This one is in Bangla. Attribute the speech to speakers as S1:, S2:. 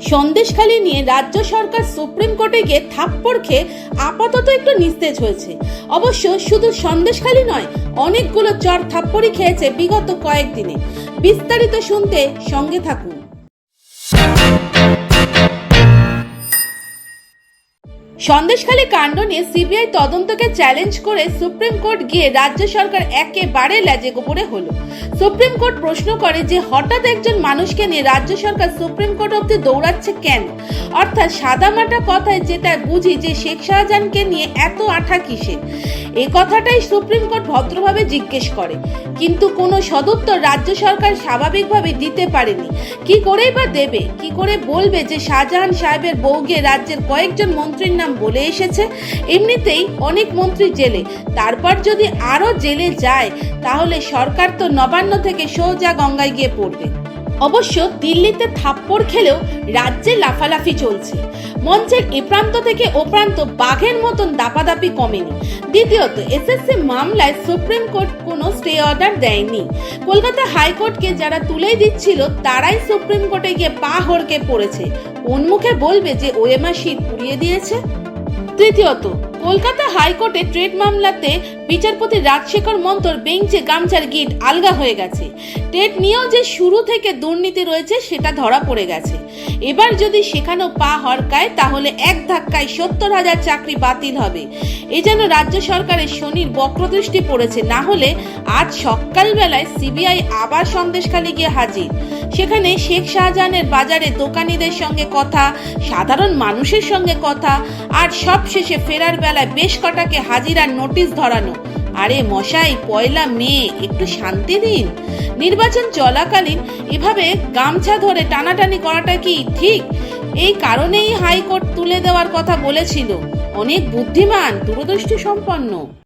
S1: সন্দেশখালি নিয়ে রাজ্য সরকার সুপ্রিম কোর্টে গিয়ে থাপ্পড় খেয়ে আপাতত একটু নিস্তেজ হয়েছে। অবশ্য শুধু সন্দেশখালি নয়, অনেকগুলো চর থাপ্পড়ই খেয়েছে বিগত কয়েকদিনে। বিস্তারিত শুনতে সঙ্গে থাকুন। সন্দেশখালী কাণ্ড নিয়ে সিবিআই তদন্তকে চ্যালেঞ্জ করে সুপ্রিম কোর্ট গিয়ে রাজ্য সরকার একেবারে লেজে গোপরে হলো। সুপ্রিম কোর্ট প্রশ্ন করে যে হঠাৎ একজন মানুষকে নিয়ে রাজ্য সরকার সুপ্রিম কোর্ট অব্দি দৌড়াচ্ছে কেন? অর্থাৎ সাদামাটা কথায় যেটা বুঝি যে শেখ শাহজাহানকে নিয়ে এত আঠা কিসে এ কথাটাই সুপ্রিম কোর্ট ভদ্রভাবে জিজ্ঞেস করে। কিন্তু কোনো সদুত্তর রাজ্য সরকার স্বাভাবিকভাবে দিতে পারেনি। কি করেই বা দেবে? কি করে বলবে যে শাহজাহান সাহেবের বউকে রাজ্যের কয়েকজন মন্ত্রীর নাম বলে এসেছে? এমনিতেই অনেক মন্ত্রী জেলে। তারপর যদি আরও জেলে যায়, তাহলে সরকার তো নবান্ন থেকে সোজা গঙ্গায় গিয়ে পড়বে। অবশ্য দিল্লিতে থাপ্পড় খেলেও রাজ্যে লাফালাফি চলছে। মঞ্চের এ প্রান্ত থেকে ও প্রান্ত বাঘের মতন দাপাদাপি কমেনি। দ্বিতীয়ত, এসএসসি মামলায় সুপ্রিম কোর্ট কোনো স্টে অর্ডার দেয়নি। কলকাতা হাইকোর্টকে যারা তুলেই দিচ্ছিল, তারাই সুপ্রিম কোর্টে গিয়ে পা হড়কে পড়েছে। উন্মুখে বলবে যে ওএমআর শিট পুড়িয়ে দিয়েছে। তৃতীয়ত, কলকাতা হাইকোর্টে ট্রেড মামলাতে বিচারপতি রাজশেখর মন্তর বেঞ্চে গামছার গিট আলগা হয়ে গেছে। টেট নিয়েও যে শুরু থেকে দুর্নীতি রয়েছে, সেটা ধরা পড়ে গেছে। এবার যদি সেখানেও পা হরকায়, তাহলে এক ধাক্কায় সত্তর হাজার চাকরি বাতিল হবে। এ যেন রাজ্য সরকারের শনির বক্রদৃষ্টি পড়েছে, না হলে আজ সকালবেলায় সিবিআই আবার সন্দেশখালি গিয়ে হাজির। সেখানে শেখ শাহজাহানের বাজারে দোকানিদের সঙ্গে কথা, সাধারণ মানুষের সঙ্গে কথা, আর সবশেষে ফেরার বেলায় বেশ কটাকে হাজিরার নোটিশ ধরানো। আরে মশাই, পয়লা মে, একটু শান্তি দিন। নির্বাচন চলাকালীন এভাবে গামছা ধরে টানাটানি করাটা কি ঠিক? এই কারণেই হাইকোর্ট তুলে দেওয়ার কথা বলেছিল। অনেক বুদ্ধিমান দূরদৃষ্টি সম্পন্ন